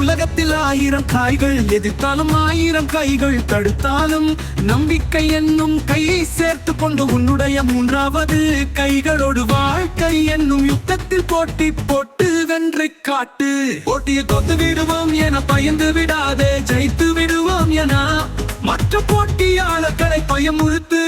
உலகத்தில் ஆயிரம் காய்கள் எதிர்த்தாலும் ஆயிரம் கைகள் தடுத்தாலும் நம்பிக்கை என்னும் கையை சேர்த்து கொண்டு உன்னுடைய மூன்றாவது கைகளோடு வாழ்க்கை என்னும் யுத்தத்தில் போட்டி போட்டு வென்று காட்டு. போட்டியை தொத்து விடுவோம் என பயந்து விடாதே ஜெயித்து விடுவோம் என மற்ற போட்டியாளர்களை பயமுறுத்து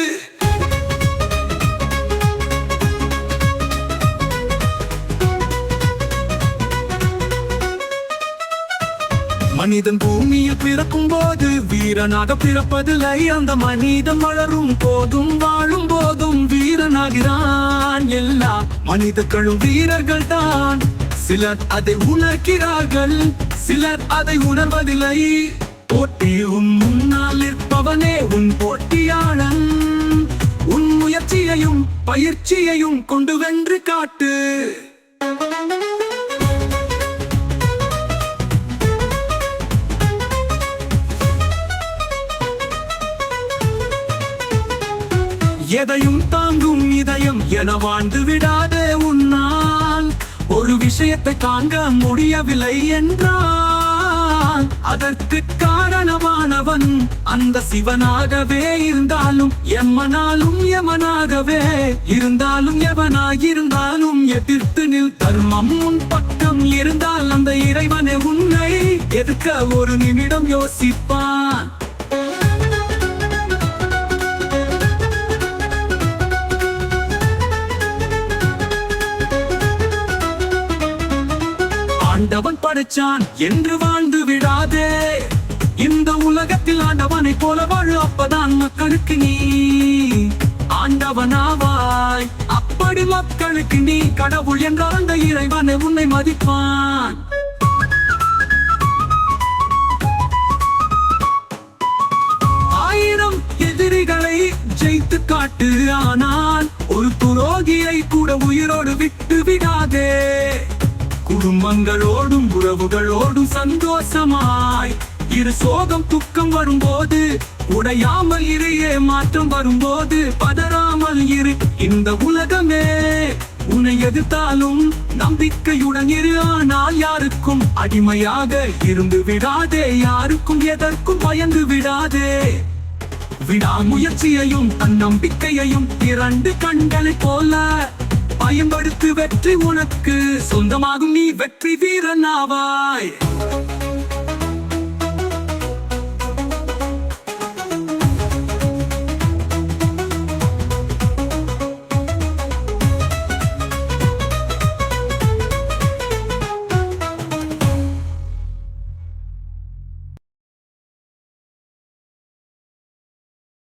மனிதன் பூமியில் பிறக்கும் போது வீரனாக பிறப்பதில்லை. அந்த மனிதன் வளரும் போதும் வாழும் போதும் வீரனாகிறான். எல்லா மனிதர்களும் வீரர்கள் தான் சிலர் அதை உணர்கிறார்கள் சிலர் அதை உணர்வதில்லை. போட்டியும் முன்னால் நிற்பவனே உன் போட்டியாளன். உன் முயற்சியையும் பயிற்சியையும் கொண்டு வென்று காட்டு. எதையும் தாங்கும் இதயம் என வாழ்ந்து விடாதே உன்னால். ஒரு விஷயத்தை தாங்க முடியவில்லை என்றால். அதற்கு காரணமானவன் அந்த சிவனாகவே இருந்தாலும் எம்மனாலும் எமனாகவே இருந்தாலும் எவனாயிருந்தாலும் எதிர்த்து நில் தர்மம் உன் பக்கம் இருந்தால் அந்த இறைவனை உன்னை எதிர்க்க ஒரு நிமிடம் யோசிப்பான். ஆண்டவன் படைச்சான் என்று வாழ்ந்து விடாதே. இந்த உலகத்தில் ஆண்டவனை போல வாழு அப்பதான் மக்களுக்கு நீ ஆண்டவனாவாய். அப்படி மக்களுக்கு நீ கடவுள் என்றால் அந்த இறைவனை உன்னை மதிப்பான். ஆயிரம் எதிரிகளை ஜெயித்து காட்டு ஆனால் ஒரு துரோகியை கூட உயிரோடு விட்டு விடாதே. குடும்பங்களோடும் உறவுகளோடும் சந்தோஷமாய். இரு சோகம் துக்கம் வரும்போது உடையாமல் இரு ஏமாற்றம் வரும்போது பதறாமல் இரு. இந்த உலகமே உன்னை எதிர்த்தாலும் நம்பிக்கையுடன் இரு. ஆனால் யாருக்கும் அடிமையாக இருந்து விடாதே. யாருக்கும் எதற்கும் பயந்து விடாதே. விடாமுயற்சியையும் தன்னம்பிக்கையையும் இரண்டு கண்களைப் போல வெற்றி உனக்கு சொந்தமாகும் நீ வெற்றி வீரனாவாய். ஆவாய்